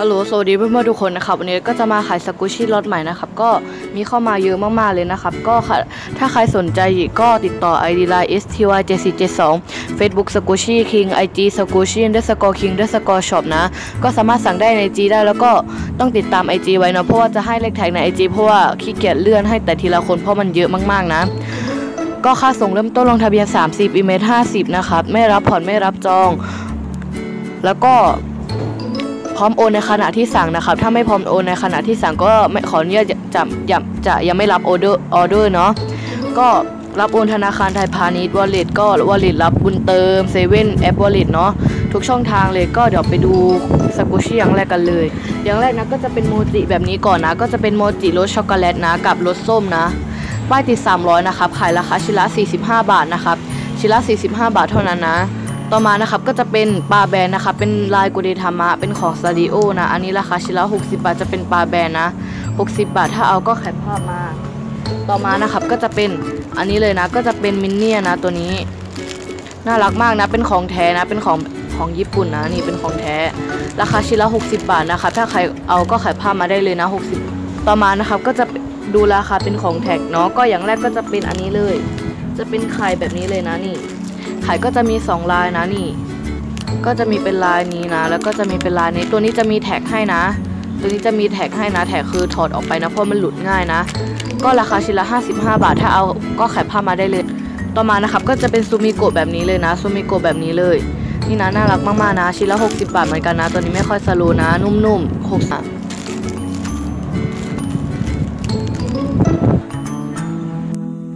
ฮัลโหลสวัสดีเพื่อนๆทุกคนนะครับวันนี้ก็จะมาขายสกูชี่รถใหม่นะครับ ก็มีเข้ามาเยอะมากๆเลยนะครับ ก็ถ้าใครสนใจก็ติดต่อ ID Line STY 7472 Facebook s q u s h i King IG s q u s h i underscore King underscore shop นะ ก็สามารถสั่งได้ใน G ได้แล้วก็ต้องติดตาม IG ไว้นะเพราะว่าจะให้เลขแท็กใน IG เพราะว่าขี้เกียจเลื่อนให้แต่ทีละคนเพราะมันเยอะมากๆนะก็ค่าส่งเริ่มต้นลงทะเบียน 30 อีเมล50 นะครับ ไม่รับผ่อนไม่รับจอง แล้วก็ พร้อมโอนในขณะที่สั่งนะครับ ถ้าไม่พร้อมโอนในขณะที่สั่งก็ไม่ขออนุญาตจะจะจะยังไม่รับออเดอร์ออเดอร์เนาะก็รับโอนธนาคารไทยพาณิชย์วอลเล็ตก็วอลเล็ตรับบุญเติมเซเว่นแอปวอลเล็ตเนาะทุกช่องทางเลยก็เดี๋ยวไปดูสกูชี่อย่างแรกกันเลย อย่างแรกนะก็จะเป็นโมจิแบบนี้ก่อนนะ ก็จะเป็นโมจิรสช็อกโกแลตนะกับรสส้มนะป้ายติด 300 นะครับขายราคาชิ้นละ45 บาทนะครับชิ้นละ45 บาทเท่านั้นนะ ต่อมานะครับก็จะเป็นปลาแบนนะครับเป็นลายกุเดธรรมะเป็นของซาริโอนะอันนี้ราคาชิ้นละ60 บาทจะเป็นปลาแบนนะ60 บาท ถ้าเอาก็ขายภาพมาต่อมานะครับก็จะเป็นอันนี้เลยนะก็จะเป็นมินเนี่ยนะตัวนี้ น่ารักมากนะเป็นของแท้นะเป็นของของญี่ปุ่นนะนี่เป็นของแท้ ราคาชิ้นละ 60 บาทนะคะถ้าใครเอาก็ขายภาพมาได้เลยนะ 60 ต่อมานะครับก็จะดูราคาเป็นของแท็กเนาะก็อย่างแรกก็จะเป็นอันนี้เลย จะเป็นไข่แบบนี้เลยนะนี่ ไข่ก็จะมี 2 ลายนะนี่ ก็จะมีเป็นลายนี้นะ แล้วก็จะมีเป็นลายนี้ ตัวนี้จะมีแท็กให้นะ ตัวนี้จะมีแท็กให้นะ แท็กคือถอดออกไปนะ เพราะมันหลุดง่ายนะ ก็ราคาชิ้นละ 55 บาท ถ้าเอาก็ขายผ้ามาได้เลย ต่อมานะครับ ก็จะเป็นซูมิโกะแบบนี้เลยนะ ซูมิโกะแบบนี้เลย นี่นะ น่ารักมากๆนะ ชิ้นละ 60 บาทเหมือนกันนะ ตัวนี้ไม่ค่อยสโลนะ นุ่มๆ60บาท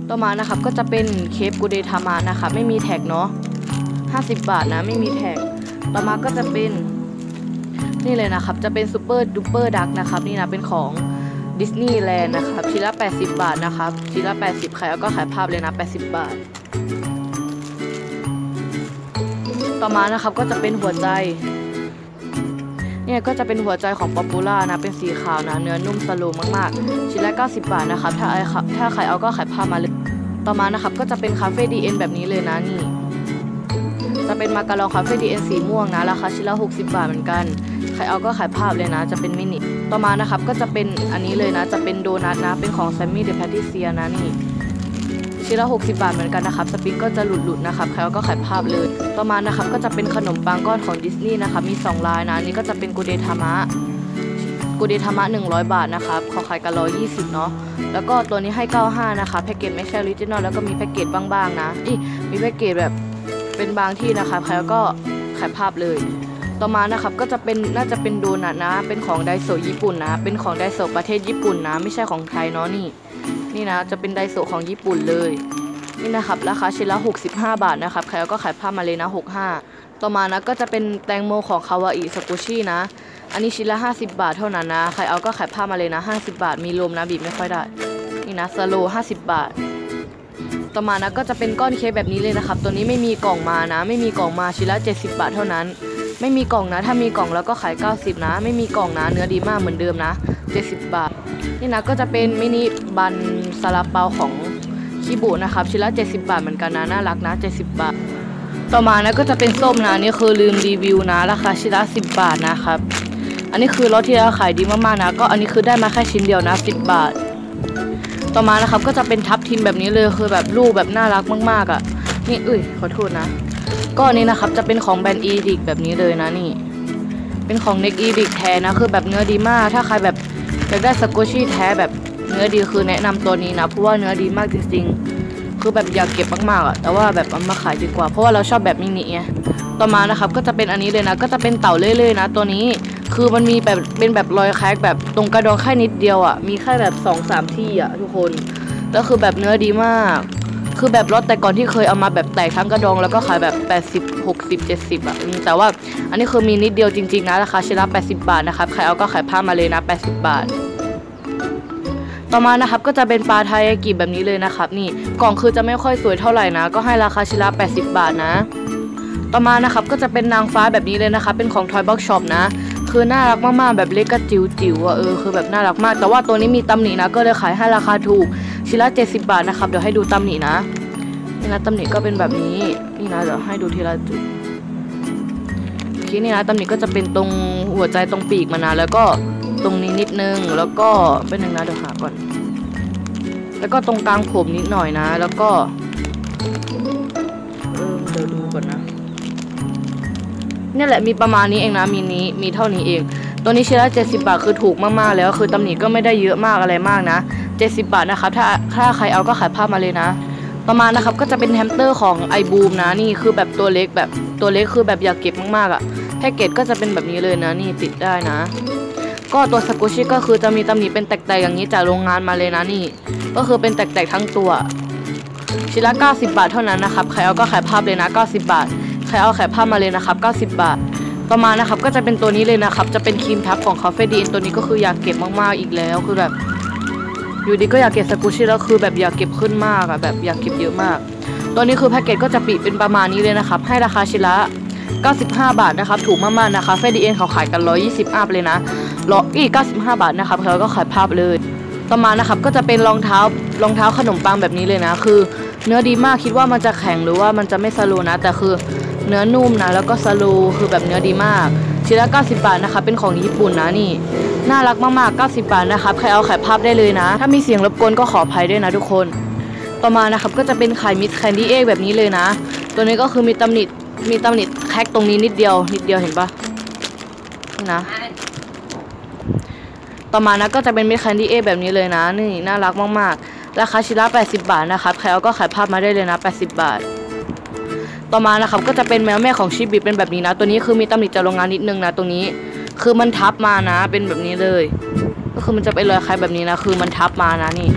ต่อมานะครับก็จะเป็นเคปกูเดทามานะคะไม่มีแท็กเนาะ50 บาทนะไม่มีแท็ก ต่อมาก็จะเป็นนี่เลยนะครับ จะเป็นซูเปอร์ดูเปอร์ดักนะครับนี่นะเป็นของดิสนีย์แลนด์นะครับชิ้นละ 80 บาทนะครับชิ้นละ 80 ใครเอาก็ขายภาพเลยนะ 80 บาท ต่อมานะครับก็จะเป็นหัวใจเนี่ยก็จะเป็นหัวใจของป๊อปปูล่านะ เป็นสีขาวนะ เนื้อนุ่มสโลมากๆ ชิ้นละ 90 บาทนะครับ ถ้าไอถ้าใครเอาก็ขายผ้ามาเลย ต่อมานะครับก็จะเป็นคาเฟ่ดีเอ็นแบบนี้เลยนะนี่จะเป็นมาการองคาเฟ่ดีเอ็นสีม่วงนะราคาชิ้นละ60 บาทเหมือนกัน ใครเอาก็ขายภาพเลยนะ จะเป็นมินิต่อมานะครับก็จะเป็นอันนี้เลยนะ จะเป็นโดนัทนะ เป็นของแซมมี่เดอะแพทิเซียนะนี่ชิ้นละ60 บาทเหมือนกันนะครับ สปินก็จะหลุดๆนะครับ ใครเอาก็ขายภาพเลย ต่อมานะครับก็จะเป็นขนมปังก้อนของดิสนีย์นะครับ มี 2 ลายนะ อันนี้ก็จะเป็นกูเดทามะ กูเดทามะ 100 บาทนะครับขอขายกัน 120 เนาะแล้วก็ตัวนี้ให้ 95 นะคะแพ็กเกจไม่ใช่ออริจินอลแล้วก็มีแพ็กเกจบ้างๆนะอีมีแพ็กเกจแบบเป็นบางที่นะครับใครก็ขายภาพเลย ต่อมานะครับก็จะเป็นน่าจะเป็นโดนัทนะ เป็นของไดโซญี่ปุ่นนะ เป็นของไดโซประเทศญี่ปุ่นนะ ไม่ใช่ของไทยเนาะนี่ นี่นะจะเป็นไดโซของญี่ปุ่นเลยนี่นะครับราคาชิ้นละ 65 บาทนะครับใครก็ขายภาพมาเลยนะ 65 ต่อมานะก็จะเป็นแตงโมของคาวาอิสกุชินะ อันนี้ชิ้นละ 50 บาทเท่านั้นนะ ใครเอาก็ขายภามาเลยนะ 50 บาท มีลมนะบีบไม่ค่อยได้ นี่นะสโล50 บาท ต่อมานะก็จะเป็นก้อนเค้กแบบนี้เลยนะครับ ตัวนี้ไม่มีกล่องมานะ ไม่มีกล่องมาชิ้นละ 70 บาทเท่านั้น ไม่มีกล่องนะ ถ้ามีกล่องแล้วก็ขาย 90 นะ ไม่มีกล่องนะ เนื้อดีมากเหมือนเดิมนะ 70 บาท นี่นะก็จะเป็นมินิบันซาลาเปาของคิบุนะครับ ชิ้นละ 70 บาทเหมือนกันนะ น่ารักนะ 70 บาท ต่อมานะก็จะเป็นส้มนะนี่คือลืมรีวิวนะ ราคาชิ้นละ 10 บาทนะครับ อันนี้คือรสที่เราขายดีมากๆนะ ก็อันนี้คือได้มาแค่ชิ้นเดียวนะ 10 บาท ต่อมานะครับก็จะเป็นทับทิมแบบนี้เลยคือแบบรูปแบบน่ารักมากๆอะ่ะ นี่เอ้ยขอโทษนะ ก็อันนี้นะครับจะเป็นของแบรนด์อีดิกแบบนี้เลยนะนี่ เป็นของเน็กอีดิกแท้นะคือแบบเนื้อดีมาก ถ้าใครแบบอยากได้สกูชี่แท้แบบเนื้อดีคือแนะนำตัวนี้นะเพราะว่าเนื้อดีมากจริงๆ คือแบบอยากเก็บมากๆอะ่ะแต่ว่าแบบเอามาขายดีกว่า เพราะว่าเราชอบแบบมินิไงต่อมานะครับก็จะเป็นอันนี้เลยนะ ก็จะเป็นเต่าเลื่อยๆนะ ตัวนี้ คือมันมีแบบเป็นแบบรอยแคกแบบตรงกระดองแค่นิดเดียวอะ่ะมีแค่แบบ2อสามที่อะ่ะทุกคนแล้วคือแบบเนื้อดีมาก คือแบบรถแต่ก่อนที่เคยเอามาแบบแตกทั้งกระดองแล้วก็ขายแบบ 80 60 70อะอืมแต่ว่าอันนี้คือมีนิดเดียวจริงๆนะราคาชิ้นละ80 บาทนะครับใครเอาก็ขายผ้ามาเลยนะ 80 บาทต่อมานะครับก็จะเป็นปลาไทยากิแบบนี้เลยนะครับนี่กล่องคือจะไม่ค่อยสวยเท่าไหร่นะ ก็ให้ราคาชิ้นละ80 บาทนะ ต่อมานะครับก็จะเป็นนางฟ้าแบบนี้เลยนะคะเป็นของ Toy Box Shop นะ คือน่ารักมากๆแบบเล็กกระจิ๋วจิ๋วๆอะเออคือแบบน่ารักมาก แต่ว่าตัวนี้มีตำหนินะก็เลยขายให้ราคาถูกชิ้นละ70 บาทนะครับเดี๋ยวให้ดูตำหนินะนี่นะตำหนิก็เป็นแบบนี้นี่นะเดี๋ยวให้ดูทีละจุดเคนี่นะตำหนิก็จะเป็นตรงหัวใจตรงปีกมันนะแล้วก็ตรงนี้นิดนึงแล้วก็เป็นหนึ่งนะเดี๋ยวหาก่อน แล้วก็ตรงกลางผมนิดหน่อยนะ แล้วก็เออเดี๋ยวดูก่อนนะ เนี่ยแหละมีประมาณนี้เองนะมีนี้มีเท่านี้เอง ตัวนี้ชิ้นละ70 บาทคือถูกมากๆ แล้วคือตำหนิก็ไม่ได้เยอะมากอะไรมากนะ 70 บาทนะครับถ้าถ้าใครเอาก็ขายภาพมาเลยนะต่อมาณนะครับก็จะเป็นแฮมสเตอร์ของไอบูมนะนี่คือแบบตัวเล็กแบบตัวเล็กคือแบบอยากเก็บมากๆอะ่ะแพ็กเกจก็จะเป็นแบบนี้เลยนะนี่ติดได้นะ ก็ตัวสกูชิก็คือจะมีตำหนิเป็นแตกๆอย่างนี้จากโรงงานมาเลยนะนี่ ก็คือเป็นแตกๆทั้งตัวชิ้นละ 90 บาทเท่านั้นนะครับใครเอาก็ขายภาพเลยนะ 90 บาท ใครเอาขายภาพมาเลยนะครับ 90 บาท ต่อมานะครับก็จะเป็นตัวนี้เลยนะครับ จะเป็นครีมทับของคาเฟดีนตัวนี้ก็คืออยากเก็บมากๆอีกแล้วคือแบบอยู่ดีก็อยากเก็บสกูชิแล้วคือแบบอยากเก็บขึ้นมากอะแบบอยากเก็บเยอะมาก ตัวนี้คือแพ็กเกจก็จะปิดเป็นประมาณนี้เลยนะครับ ให้ราคาชิ้นละ 95 บาทนะครับถูกมากๆนะคะเฟดีเอ็นเขาขายกัน 120 อัพเลยนะรออีก95 บาทนะครับเขาก็ขายภาพเลยต่อมานะครับก็จะเป็นรองเท้ารองเท้าขนมปังแบบนี้เลยนะ คือ เนื้อดีมากคิดว่ามันจะแข็งหรือว่ามันจะไม่สโลนะ แต่คือ เนื้อนุ่มนะแล้วก็สลว์คือแบบเนื้อดีมากชิ้นละ90 บาทนะคะ เป็นของญี่ปุ่นนะนี่น่ารักมากๆ 90 บาทนะครับใครเอาขายภาพได้เลยนะ ถ้ามีเสียงรบกวนก็ขออภัยด้วยนะทุกคน ต่อมานะครับก็จะเป็นไข่มิสแคนดี้เอ็กแบบนี้เลยนะ ตัวนี้ก็คือมีตำหนิมีตำหนิแคกตรงนี้นิดเดียว นิดเดียวเห็นปะนี่นะต่อมานะก็จะเป็นมิสแคนดี้เอ็กแบบนี้เลยนะ นี่น่ารักมาก ๆ ราคาชิ้นละ80 บาทนะครับ ใครเอาก็ขายภาพมาได้เลยนะ 80 บาท ต่อมานะครับก็จะเป็นแมวแม่ของชิบิเป็นแบบนี้นะ ตัวนี้คือมีตำหนิจากโรงงานนิดนึงนะตรงนี้ คือมันทับมานะ เป็นแบบนี้เลย ก็คือมันจะเป็นรอยคล้ายแบบนี้นะ คือมันทับมานะนี่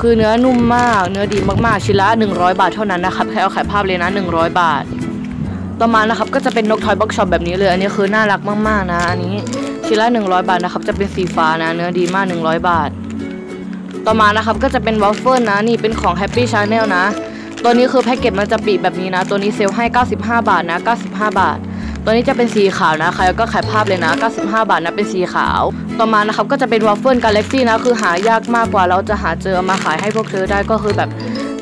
คือเนื้อนุ่มมาก เนื้อดีมากๆ ชิ้นละ 100 บาทเท่านั้นนะครับใครเอาขายภาพเลยนะ 100 บาท ต่อมานะครับก็จะเป็นนกทอยบ็อกช็อปแบบนี้เลย อันนี้คือน่ารักมากๆนะ อันนี้ชิ้นละ 100 บาทนะครับ จะเป็นสีฟ้านะ เนื้อดีมาก 100 บาท ต่อมานะครับก็จะเป็นวอฟเฟิลนะ นี่เป็นของ Happy Channel นะ ตัวนี้คือแพ็กเกจมันจะปีแบบนี้นะ ตัวนี้เซลให้ 95 บาทนะ 95 บาท ตัวนี้จะเป็นสีขาวนะใครก็ขายภาพเลยนะ 95 บาทนะเป็นสีขาว ต่อมานะครับก็จะเป็นวอฟเฟิลกาแล็กซี่นะคือหายากมากกว่าเราจะหาเจอมาขายให้พวกเธอได้ก็คือแบบ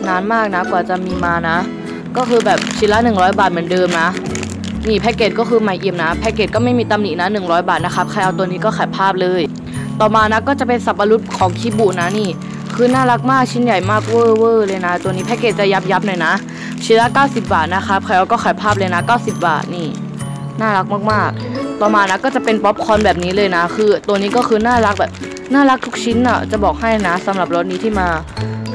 นานมากนะกว่าจะมีมานะ ก็คือแบบชิ้นละ 100 บาทเหมือนเดิมนะนี่แพ็กเกจก็คือใหม่เอี่ยมนะแพ็กเกจก็ไม่มีตำหนินะ 100 บาทนะครับใครเอาตัวนี้ก็ขายภาพเลย ต่อมานะก็จะเป็นสับปะรดของคิบุนะนี่ คือน่ารักมากชิ้นใหญ่มากเวอร์เวอร์เลยนะ ตัวนี้แพ็กเกจจะยับยับหน่อยนะชิ้นละ 90 บาทนะครับใครเอาก็ขายภาพเลยนะ 90 บาทนี่น่ารักมากๆ ต่อมานะก็จะเป็นป๊อปคอนแบบนี้เลยนะ คือตัวนี้ก็คือน่ารักแบบน่ารักทุกชิ้นอะจะบอกให้นะสำหรับรถนี้ที่มา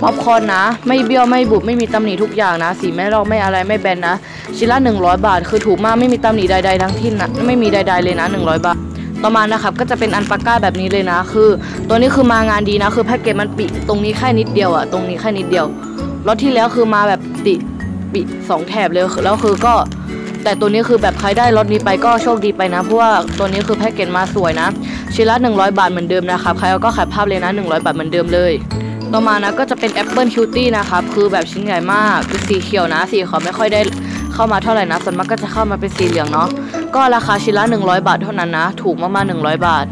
ป๊อปคอนนะ ไม่เบี้ยวไม่บุบไม่มีตำหนิทุกอย่างนะสีไม่ลอกไม่อะไรไม่แบนนะชิ้นละ 100 บาท คือถูกมากไม่มีตำหนิใดๆทั้งที่นะไม่มีใด ๆเลยนะ 100 บาท ต่อมานะครับก็จะเป็นอันปาก้าแบบนี้เลยนะ คือ ตัวนี้คือมางานดีนะ คือแพ็กเกจมันปิตรงนี้แค่นิดเดียวอะตรงนี้แค่นิดเดียวรถที่แล้วคือมาแบบติปิสองแถบเลยแล้วคือก็ แต่ตัวนี้คือแบบใครได้รถนี้ไปก็โชคดีไปนะเพราะว่าตัวนี้คือแพ็กเกจมาสวยนะชิ้นละ100 บาทเหมือนเดิมนะครับใครเอาก็ขายภาพเลยนะ 100 บาทเหมือนเดิมเลยต่อมานะก็จะเป็น Apple Cutie นะครับคือแบบชิ้นใหญ่มากเป็นสีเขียวนะสีขาไม่ค่อยได้เข้ามาเท่าไหร่นะส่วนมากก็จะเข้ามาเป็นสีเหลืองเนาะ ก็ราคาชิ้นละ 100 บาทเท่านั้นนะ ถูกมากๆ100 บาท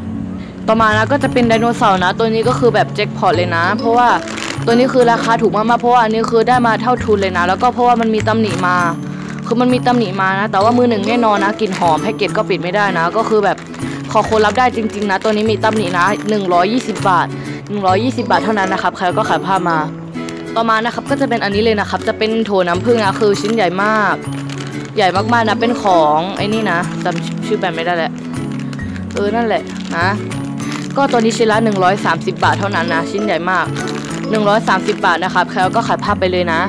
ต่อมานะก็จะเป็นไดโนเสาร์นะ ตัวนี้ก็คือแบบแจ็คพอตเลยนะ เพราะว่าตัวนี้คือราคาถูกมากๆเพราะว่าอันนี้คือได้มาเท่าทุนเลยนะ แล้วก็เพราะว่ามันมีตำหนิมา คือมันมีตำหนิมานะ แต่ว่ามือหนึ่งแน่นอนนะกลิ่นหอมแพ็กเกจก็ปิดไม่ได้นะ ก็คือแบบขอคนรับได้จริง ๆ นะ ตัวนี้มีตำหนินะ 120 บาท 120 บาทเท่านั้นนะครับใครก็ขายผ้ามา ต่อมานะครับก็จะเป็นอันนี้เลยนะครับ จะเป็นโถน้ำผึ้งนะคือชิ้นใหญ่มาก ใหญ่มากๆนะ เป็นของไอ้นี่นะจำชื่อแบรนด์ไม่ได้แหละ เออ นั่นแหละนะ ก็ตัวนี้ชิ้นละ 130 บาทเท่านั้นนะ ชิ้นใหญ่มาก 130 บาทนะครับ ใครก็ขายภาพไปเลยนะ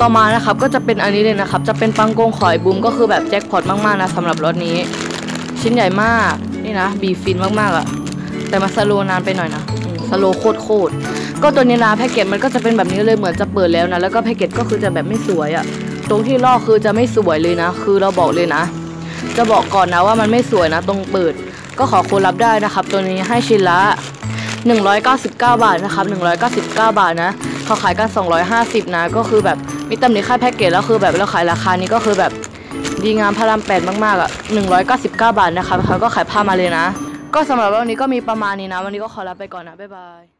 ต่อมานะครับ ก็จะเป็นอันนี้เลยนะครับ จะเป็นปังโกงขอยบูม ก็คือแบบแจ็คพอตมากๆนะสำหรับรถนี้ ชิ้นใหญ่มาก นี่นะ บีฟินมากๆอะแต่มาสโลนานไปหน่อยนะสโลโคตรโคตรก็ตัวนี้นะแพ็กเกจมันก็จะเป็นแบบนี้เลยเหมือนจะเปิดแล้วนะ แล้วก็แพ็กเกจก็คือจะแบบไม่สวยอะ ตรงที่ลอกคือจะไม่สวยเลยนะ คือเราบอกเลยนะ จะบอกก่อนนะว่ามันไม่สวยนะ ตรงเปิด ก็ขอคนรับได้นะครับ ตัวนี้ให้ชิ้นละ 199 บาทนะครับ 199 บาทนะเขาขายกัน 250 นะ ก็คือแบบมีตำหนิค่าแพ็กเกจแล้วคือแบบเราขายราคานี้ก็คือแบบดีงามพระรามแปดมากๆอะ199 บาทนะครับเขาก็ขายผ้ามาเลยนะ ก็สำหรับวันนี้ก็มีประมาณนี้นะ วันนี้ก็ขอลาไปก่อนนะ บ๊ายบาย